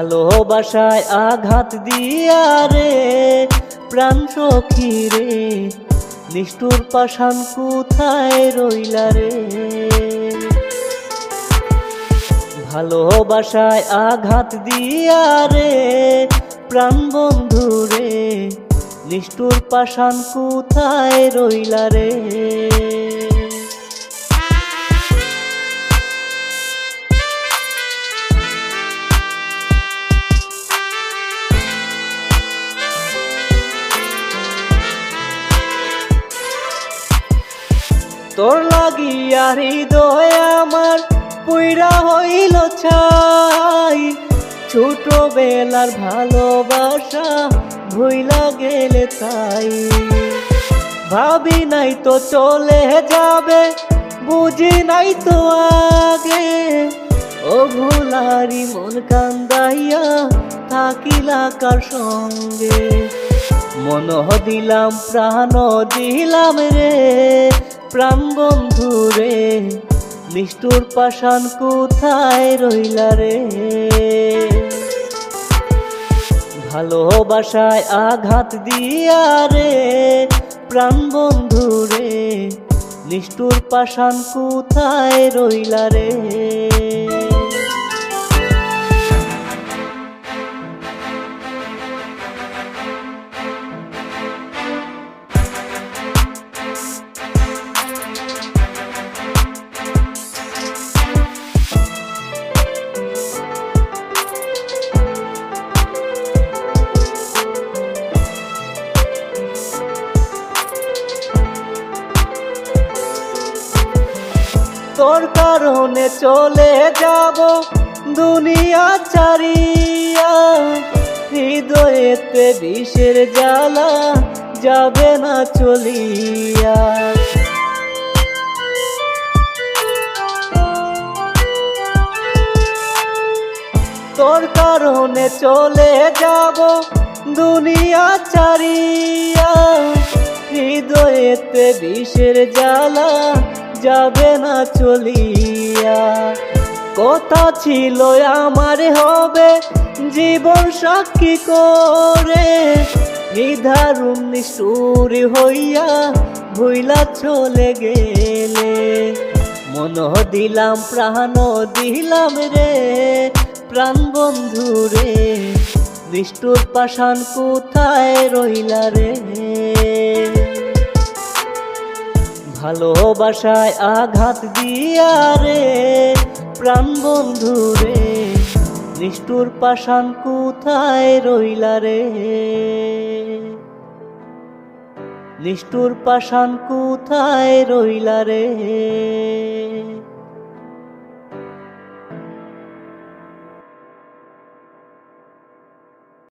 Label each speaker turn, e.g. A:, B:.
A: ভালোবাসায় আঘাত দিয়া রে, প্রাণ সখী রে, নিষ্ঠুর পাষাণ কোথায় রইলা রে? ভালোবাসায় আঘাত দিয়া রে, প্রাণ বন্ধু রে, নিষ্ঠুর পাষাণ কোথায় রইলা রে? তোর লাগিয়া হৃদয় আমার পুইরা হইল ছাই। ছোটবেলার ভালোবাসা ভুইলা গেলে তাই। ভাবি নাই তো চলে যাবে, বুঝি নাই তো আগে। ও ভোলারি মন কান্দাইয়া থাকিলা কার সঙ্গে? মন দিলাম, প্রাণ দিলাম রে প্রাণ বন্ধু রে, নিষ্ঠুর পাষাণ কোথায় রইলা রে? ভালোবাসায় আঘাত দিয়া রে, প্রাণ বন্ধু রে, নিষ্ঠুর পাষাণ কোথায় রইলা রে? তোর কারণে চলে যাব দুনিয়া চারিয়া হৃদয়েতে বিষের জ্বালা যাবে না চলিয়া। তোর কারণে চলে যাব দুনিয়া চারিয়া হৃদয়েতে বিষের জ্বালা যাবে না চলিয়া। কথা ছিল আমার হবে, জীবন সাক্ষী করে। নিধারুণ নিষ্ঠুর হইয়া ভুইলা চলে গেলে। মন দিলাম, প্রাণ দিলাম রে, প্রাণ বন্ধু রে। নিষ্ঠুর পাষাণ কোথায় রইলা রে? ভালোবাসায় আঘাত দিয়া রে, প্রাণ বন্ধু রে, নিষ্ঠুর পাষাণ কোথায় রইলা রে? নিষ্ঠুর পাষাণ কোথায় রইলা রে?